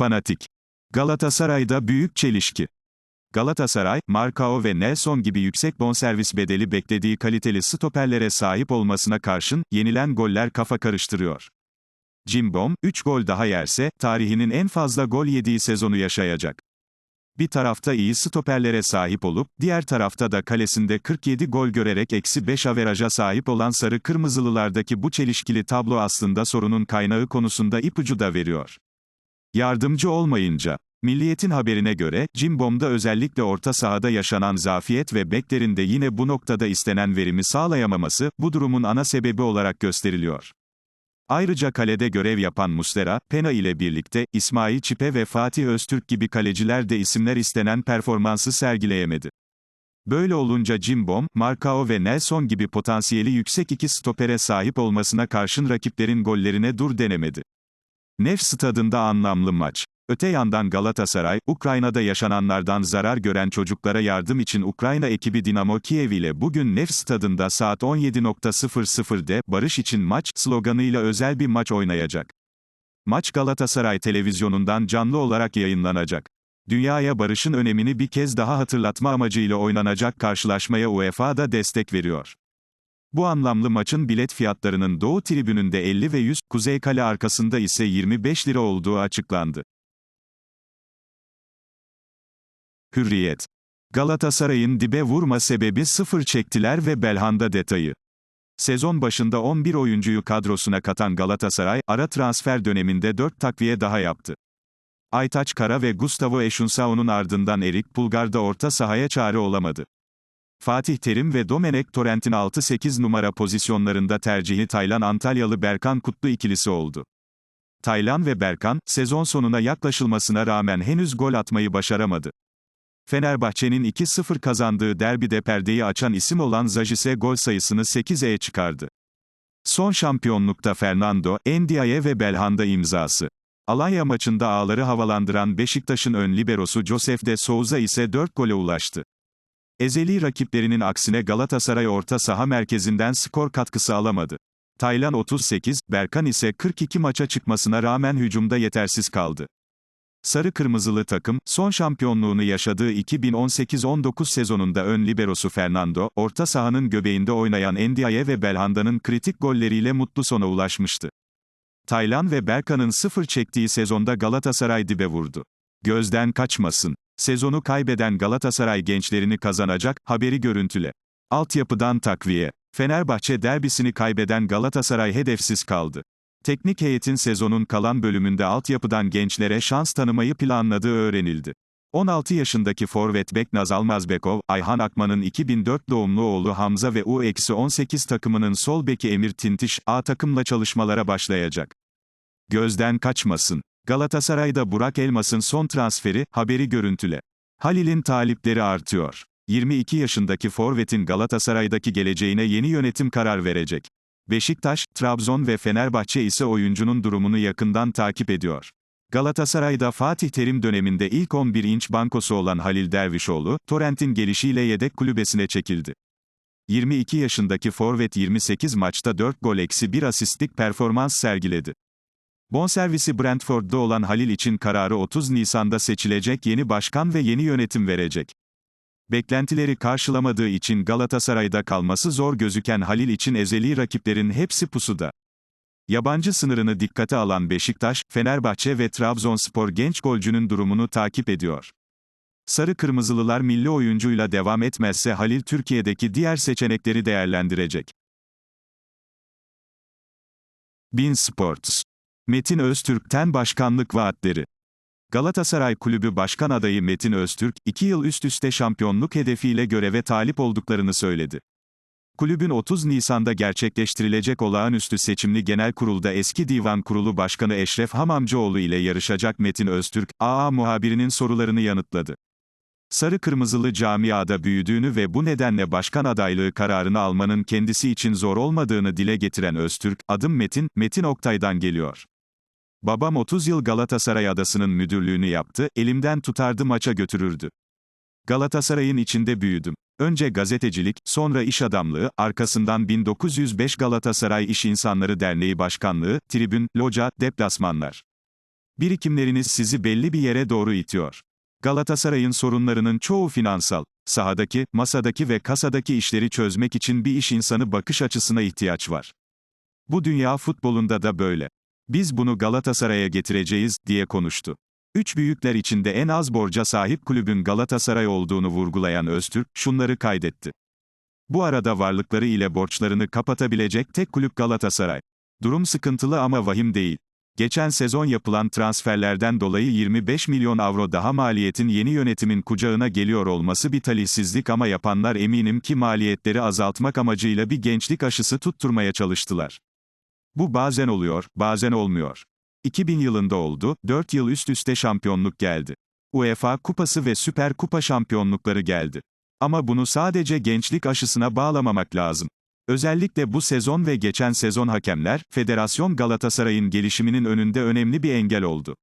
Fanatik. Galatasaray'da büyük çelişki. Galatasaray, Marcao ve Nelson gibi yüksek bonservis bedeli beklediği kaliteli stoperlere sahip olmasına karşın, yenilen goller kafa karıştırıyor. Cimbom, 3 gol daha yerse, tarihinin en fazla gol yediği sezonu yaşayacak. Bir tarafta iyi stoperlere sahip olup, diğer tarafta da kalesinde 47 gol görerek eksi 5 averaja sahip olan sarı kırmızılılardaki bu çelişkili tablo aslında sorunun kaynağı konusunda ipucu da veriyor. Yardımcı olmayınca, Milliyet'in haberine göre, Cimbom'da özellikle orta sahada yaşanan zafiyet ve beklerin de yine bu noktada istenen verimi sağlayamaması, bu durumun ana sebebi olarak gösteriliyor. Ayrıca kalede görev yapan Muslera, Pena ile birlikte, İsmail Çipe ve Fatih Öztürk gibi kaleciler de isimler istenen performansı sergileyemedi. Böyle olunca Cimbom, Marcao ve Nelson gibi potansiyeli yüksek iki stopere sahip olmasına karşın rakiplerin gollerine dur denemedi. Nef stadında anlamlı maç. Öte yandan Galatasaray, Ukrayna'da yaşananlardan zarar gören çocuklara yardım için Ukrayna ekibi Dinamo Kiev ile bugün Nef stadında saat 17.00'de Barış için maç sloganıyla özel bir maç oynayacak. Maç Galatasaray televizyonundan canlı olarak yayınlanacak. Dünyaya barışın önemini bir kez daha hatırlatma amacıyla oynanacak karşılaşmaya UEFA da destek veriyor. Bu anlamlı maçın bilet fiyatlarının Doğu tribününde 50 ve 100, Kuzey Kale arkasında ise 25 lira olduğu açıklandı. Hürriyet. Galatasaray'ın dibe vurma sebebi sıfır çektiler ve Belhanda detayı. Sezon başında 11 oyuncuyu kadrosuna katan Galatasaray, ara transfer döneminde 4 takviye daha yaptı. Aytaç Kara ve Gustavo Eşunsao'nun ardından Erik Pulgar da orta sahaya çare olamadı. Fatih Terim ve Domenek Torrent'in 6-8 numara pozisyonlarında tercihi Taylan Antalyalı Berkan Kutlu ikilisi oldu. Taylan ve Berkan, sezon sonuna yaklaşılmasına rağmen henüz gol atmayı başaramadı. Fenerbahçe'nin 2-0 kazandığı derbide perdeyi açan isim olan Zajis'e gol sayısını 8'e çıkardı. Son şampiyonlukta Fernando, Endiaye ve Belhanda imzası. Alanya maçında ağları havalandıran Beşiktaş'ın ön liberosu Josef de Souza ise 4 gole ulaştı. Ezeli rakiplerinin aksine Galatasaray orta saha merkezinden skor katkısı alamadı. Taylan 38, Berkan ise 42 maça çıkmasına rağmen hücumda yetersiz kaldı. Sarı Kırmızılı takım, son şampiyonluğunu yaşadığı 2018-19 sezonunda ön liberosu Fernando, orta sahanın göbeğinde oynayan Endiaye ve Belhanda'nın kritik golleriyle mutlu sona ulaşmıştı. Taylan ve Berkan'ın sıfır çektiği sezonda Galatasaray dibe vurdu. Gözden kaçmasın. Sezonu kaybeden Galatasaray gençlerini kazanacak, haberi görüntüle. Altyapıdan takviye. Fenerbahçe derbisini kaybeden Galatasaray hedefsiz kaldı. Teknik heyetin sezonun kalan bölümünde altyapıdan gençlere şans tanımayı planladığı öğrenildi. 16 yaşındaki forvet Beknaz Almazbekov, Ayhan Akman'ın 2004 doğumlu oğlu Hamza ve U-18 takımının sol beki Emir Tintiş, A takımla çalışmalara başlayacak. Gözden kaçmasın. Galatasaray'da Burak Elmas'ın son transferi, haberi görüntüle. Halil'in talipleri artıyor. 22 yaşındaki forvetin Galatasaray'daki geleceğine yeni yönetim karar verecek. Beşiktaş, Trabzon ve Fenerbahçe ise oyuncunun durumunu yakından takip ediyor. Galatasaray'da Fatih Terim döneminde ilk 11 inç bankosu olan Halil Dervişoğlu, Torrent'in gelişiyle yedek kulübesine çekildi. 22 yaşındaki forvet 28 maçta 4 gol eksi 1 asistlik performans sergiledi. Bonservisi Brentford'da olan Halil için kararı 30 Nisan'da seçilecek yeni başkan ve yeni yönetim verecek. Beklentileri karşılamadığı için Galatasaray'da kalması zor gözüken Halil için ezeli rakiplerin hepsi pusuda. Yabancı sınırını dikkate alan Beşiktaş, Fenerbahçe ve Trabzonspor genç golcünün durumunu takip ediyor. Sarı Kırmızılılar milli oyuncuyla devam etmezse Halil Türkiye'deki diğer seçenekleri değerlendirecek. Bin Sports Metin Öztürk'ten başkanlık vaatleri. Galatasaray Kulübü Başkan adayı Metin Öztürk, iki yıl üst üste şampiyonluk hedefiyle göreve talip olduklarını söyledi. Kulübün 30 Nisan'da gerçekleştirilecek olağanüstü seçimli genel kurulda eski divan kurulu başkanı Eşref Hamamcıoğlu ile yarışacak Metin Öztürk, AA muhabirinin sorularını yanıtladı. Sarı Kırmızılı camiada büyüdüğünü ve bu nedenle başkan adaylığı kararını almanın kendisi için zor olmadığını dile getiren Öztürk, adım Metin, Metin Oktay'dan geliyor. Babam 30 yıl Galatasaray adasının müdürlüğünü yaptı, elimden tutardı maça götürürdü. Galatasaray'ın içinde büyüdüm. Önce gazetecilik, sonra iş adamlığı, arkasından 1905 Galatasaray İş İnsanları Derneği Başkanlığı, tribün, loca, deplasmanlar. Birikimleriniz sizi belli bir yere doğru itiyor. Galatasaray'ın sorunlarının çoğu finansal. Sahadaki, masadaki ve kasadaki işleri çözmek için bir iş insanı bakış açısına ihtiyaç var. Bu dünya futbolunda da böyle. Biz bunu Galatasaray'a getireceğiz, diye konuştu. Üç büyükler içinde en az borca sahip kulübün Galatasaray olduğunu vurgulayan Öztürk, şunları kaydetti. Bu arada varlıkları ile borçlarını kapatabilecek tek kulüp Galatasaray. Durum sıkıntılı ama vahim değil. Geçen sezon yapılan transferlerden dolayı 25 milyon avro daha maliyetin yeni yönetimin kucağına geliyor olması bir talihsizlik ama yapanlar eminim ki maliyetleri azaltmak amacıyla bir gençlik aşısı tutturmaya çalıştılar. Bu bazen oluyor, bazen olmuyor. 2000 yılında oldu, 4 yıl üst üste şampiyonluk geldi. UEFA Kupası ve Süper Kupa şampiyonlukları geldi. Ama bunu sadece gençlik aşısına bağlamamak lazım. Özellikle bu sezon ve geçen sezon hakemler, Federasyon Galatasaray'ın gelişiminin önünde önemli bir engel oldu.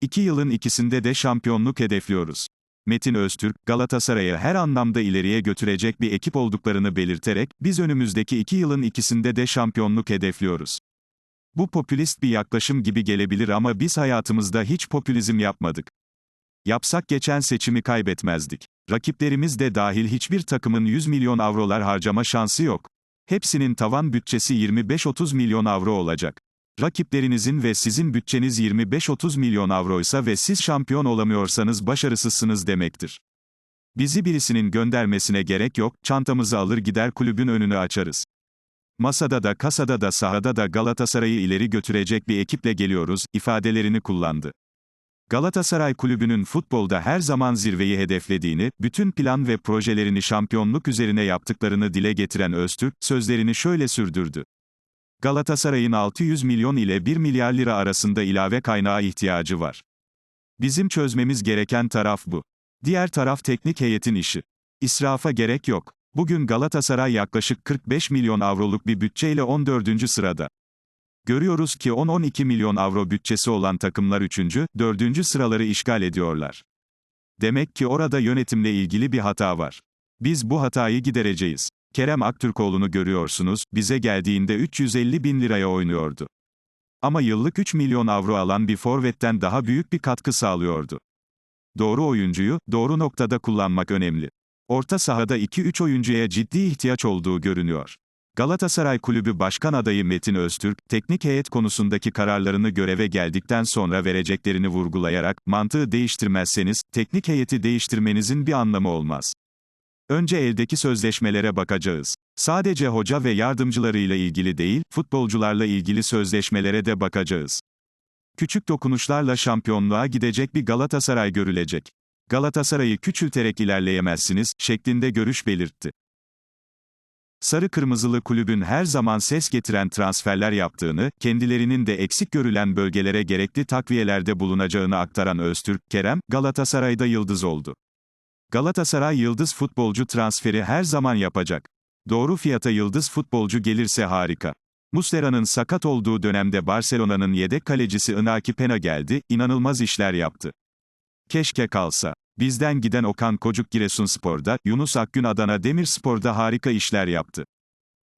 İki yılın ikisinde de şampiyonluk hedefliyoruz. Metin Öztürk, Galatasaray'ı her anlamda ileriye götürecek bir ekip olduklarını belirterek, biz önümüzdeki iki yılın ikisinde de şampiyonluk hedefliyoruz. Bu popülist bir yaklaşım gibi gelebilir ama biz hayatımızda hiç popülizm yapmadık. Yapsak geçen seçimi kaybetmezdik. Rakiplerimiz de dahil hiçbir takımın 100 milyon avrolar harcama şansı yok. Hepsinin tavan bütçesi 25-30 milyon avro olacak. Rakiplerinizin ve sizin bütçeniz 25-30 milyon avroysa ve siz şampiyon olamıyorsanız başarısızsınız demektir. Bizi birisinin göndermesine gerek yok, çantamızı alır gider kulübün önünü açarız. Masada da kasada da sahada da Galatasaray'ı ileri götürecek bir ekiple geliyoruz, ifadelerini kullandı. Galatasaray Kulübü'nün futbolda her zaman zirveyi hedeflediğini, bütün plan ve projelerini şampiyonluk üzerine yaptıklarını dile getiren Öztürk, sözlerini şöyle sürdürdü. Galatasaray'ın 600 milyon ile 1 milyar lira arasında ilave kaynağa ihtiyacı var. Bizim çözmemiz gereken taraf bu. Diğer taraf teknik heyetin işi. İsrafa gerek yok. Bugün Galatasaray yaklaşık 45 milyon avroluk bir bütçeyle 14. sırada. Görüyoruz ki 10-12 milyon avro bütçesi olan takımlar 3. 4. sıraları işgal ediyorlar. Demek ki orada yönetimle ilgili bir hata var. Biz bu hatayı gidereceğiz. Kerem Aktürkoğlu'nu görüyorsunuz, bize geldiğinde 350 bin liraya oynuyordu. Ama yıllık 3 milyon avro alan bir forvetten daha büyük bir katkı sağlıyordu. Doğru oyuncuyu, doğru noktada kullanmak önemli. Orta sahada 2-3 oyuncuya ciddi ihtiyaç olduğu görünüyor. Galatasaray Kulübü Başkan adayı Metin Öztürk, teknik heyet konusundaki kararlarını göreve geldikten sonra vereceklerini vurgulayarak, mantığı değiştirmezseniz, teknik heyeti değiştirmenizin bir anlamı olmaz. Önce eldeki sözleşmelere bakacağız. Sadece hoca ve yardımcılarıyla ilgili değil, futbolcularla ilgili sözleşmelere de bakacağız. Küçük dokunuşlarla şampiyonluğa gidecek bir Galatasaray görülecek. Galatasaray'ı küçülterek ilerleyemezsiniz, şeklinde görüş belirtti. Sarı Kırmızılı kulübün her zaman ses getiren transferler yaptığını, kendilerinin de eksik görülen bölgelere gerekli takviyelerde bulunacağını aktaran Öztürk Kerem, Galatasaray'da yıldız oldu. Galatasaray yıldız futbolcu transferi her zaman yapacak. Doğru fiyata yıldız futbolcu gelirse harika. Muslera'nın sakat olduğu dönemde Barcelona'nın yedek kalecisi Inaki Pena geldi, inanılmaz işler yaptı. Keşke kalsa. Bizden giden Okan Kocuk Giresunspor'da, Yunus Akgün Adana Demirspor'da harika işler yaptı.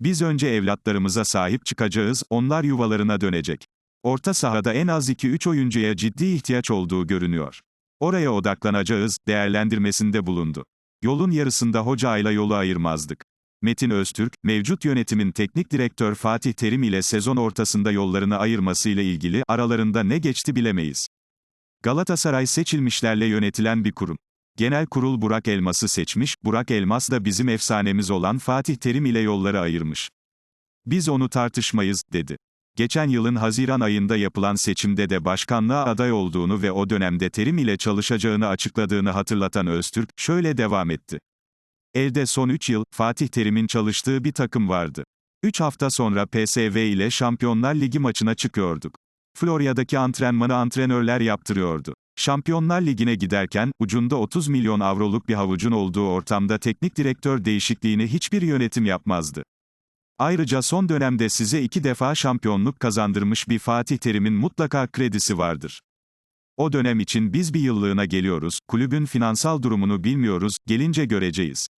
Biz önce evlatlarımıza sahip çıkacağız, onlar yuvalarına dönecek. Orta sahada en az 2-3 oyuncuya ciddi ihtiyaç olduğu görünüyor. Oraya odaklanacağız, değerlendirmesinde bulundu. Yolun yarısında hocayla yolu ayırmazdık. Metin Öztürk, mevcut yönetimin teknik direktör Fatih Terim ile sezon ortasında yollarını ayırmasıyla ilgili aralarında ne geçti bilemeyiz. Galatasaray seçilmişlerle yönetilen bir kurum. Genel kurul Burak Elmas'ı seçmiş, Burak Elmas da bizim efsanemiz olan Fatih Terim ile yolları ayırmış. Biz onu tartışmayız, dedi. Geçen yılın Haziran ayında yapılan seçimde de başkanlığa aday olduğunu ve o dönemde Terim ile çalışacağını açıkladığını hatırlatan Öztürk, şöyle devam etti. Elde son 3 yıl, Fatih Terim'in çalıştığı bir takım vardı. 3 hafta sonra PSV ile Şampiyonlar Ligi maçına çıkıyorduk. Florya'daki antrenmanı antrenörler yaptırıyordu. Şampiyonlar Ligi'ne giderken, ucunda 30 milyon avroluk bir havucun olduğu ortamda teknik direktör değişikliğini hiçbir yönetim yapmazdı. Ayrıca son dönemde size iki defa şampiyonluk kazandırmış bir Fatih Terim'in mutlaka kredisi vardır. O dönem için biz bir yıllığına geliyoruz, kulübün finansal durumunu bilmiyoruz, gelince göreceğiz.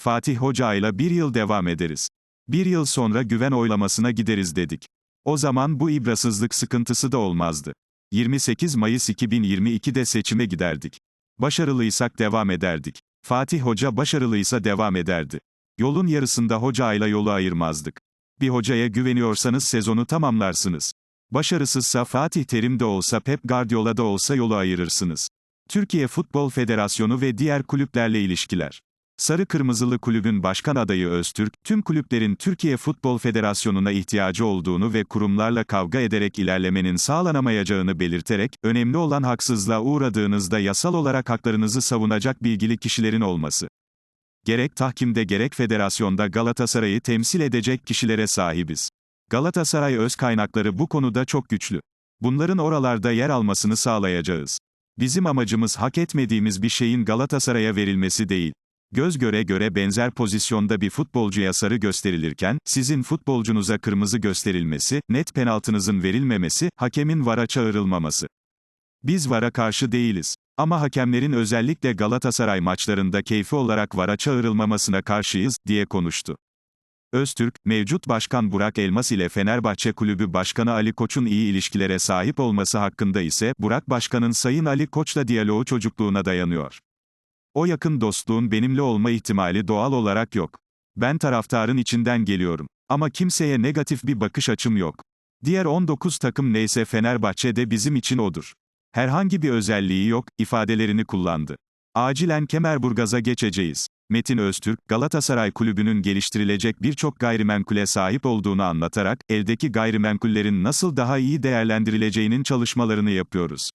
Fatih Hoca ile bir yıl devam ederiz. Bir yıl sonra güven oylamasına gideriz dedik. O zaman bu ibrasızlık sıkıntısı da olmazdı. 28 Mayıs 2022'de seçime giderdik. Başarılıysak devam ederdik. Fatih Hoca başarılıysa devam ederdi. Yolun yarısında hocayla yolu ayırmazdık. Bir hocaya güveniyorsanız sezonu tamamlarsınız. Başarısızsa Fatih Terim de olsa Pep Guardiola da olsa yolu ayırırsınız. Türkiye Futbol Federasyonu ve diğer kulüplerle ilişkiler. Sarı Kırmızılı Kulübün başkan adayı Öztürk, tüm kulüplerin Türkiye Futbol Federasyonu'na ihtiyacı olduğunu ve kurumlarla kavga ederek ilerlemenin sağlanamayacağını belirterek, önemli olan haksızlığa uğradığınızda yasal olarak haklarınızı savunacak bilgili kişilerin olması. Gerek tahkimde gerek federasyonda Galatasaray'ı temsil edecek kişilere sahibiz. Galatasaray öz kaynakları bu konuda çok güçlü. Bunların oralarda yer almasını sağlayacağız. Bizim amacımız hak etmediğimiz bir şeyin Galatasaray'a verilmesi değil. Göz göre göre benzer pozisyonda bir futbolcuya sarı gösterilirken, sizin futbolcunuza kırmızı gösterilmesi, net penaltınızın verilmemesi, hakemin vara çağırılmaması. Biz vara karşı değiliz. Ama hakemlerin özellikle Galatasaray maçlarında keyfi olarak vara çağırılmamasına karşıyız, diye konuştu. Öztürk, mevcut başkan Burak Elmas ile Fenerbahçe Kulübü Başkanı Ali Koç'un iyi ilişkilere sahip olması hakkında ise, Burak Başkan'ın Sayın Ali Koç'la diyaloğu çocukluğuna dayanıyor. O yakın dostluğun benimle olma ihtimali doğal olarak yok. Ben taraftarın içinden geliyorum. Ama kimseye negatif bir bakış açım yok. Diğer 19 takım neyse Fenerbahçe de bizim için odur. Herhangi bir özelliği yok, ifadelerini kullandı. Acilen Kemerburgaz'a geçeceğiz. Metin Öztürk, Galatasaray Kulübü'nün geliştirilecek birçok gayrimenkule sahip olduğunu anlatarak, eldeki gayrimenkullerin nasıl daha iyi değerlendirileceğinin çalışmalarını yapıyoruz.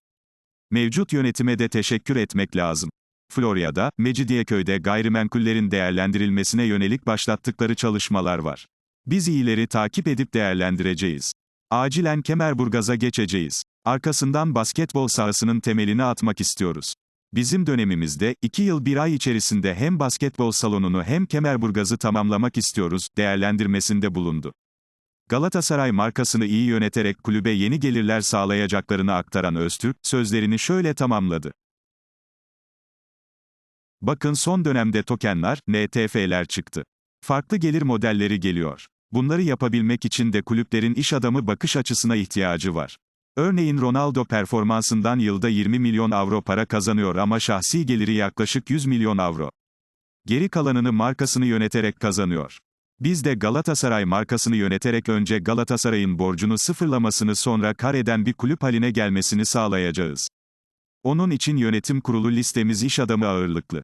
Mevcut yönetime de teşekkür etmek lazım. Florya'da, Mecidiyeköy'de gayrimenkullerin değerlendirilmesine yönelik başlattıkları çalışmalar var. Biz iyileri takip edip değerlendireceğiz. Acilen Kemerburgaz'a geçeceğiz. Arkasından basketbol sahasının temelini atmak istiyoruz. Bizim dönemimizde, iki yıl bir ay içerisinde hem basketbol salonunu hem Kemerburgaz'ı tamamlamak istiyoruz, değerlendirmesinde bulundu. Galatasaray markasını iyi yöneterek kulübe yeni gelirler sağlayacaklarını aktaran Öztürk, sözlerini şöyle tamamladı. Bakın son dönemde tokenlar, NTF'ler çıktı. Farklı gelir modelleri geliyor. Bunları yapabilmek için de kulüplerin iş adamı bakış açısına ihtiyacı var. Örneğin Ronaldo performansından yılda 20 milyon avro para kazanıyor ama şahsi geliri yaklaşık 100 milyon avro. Geri kalanını markasını yöneterek kazanıyor. Biz de Galatasaray markasını yöneterek önce Galatasaray'ın borcunu sıfırlamasını sonra kar eden bir kulüp haline gelmesini sağlayacağız. Onun için yönetim kurulu listemiz iş adamı ağırlıklı.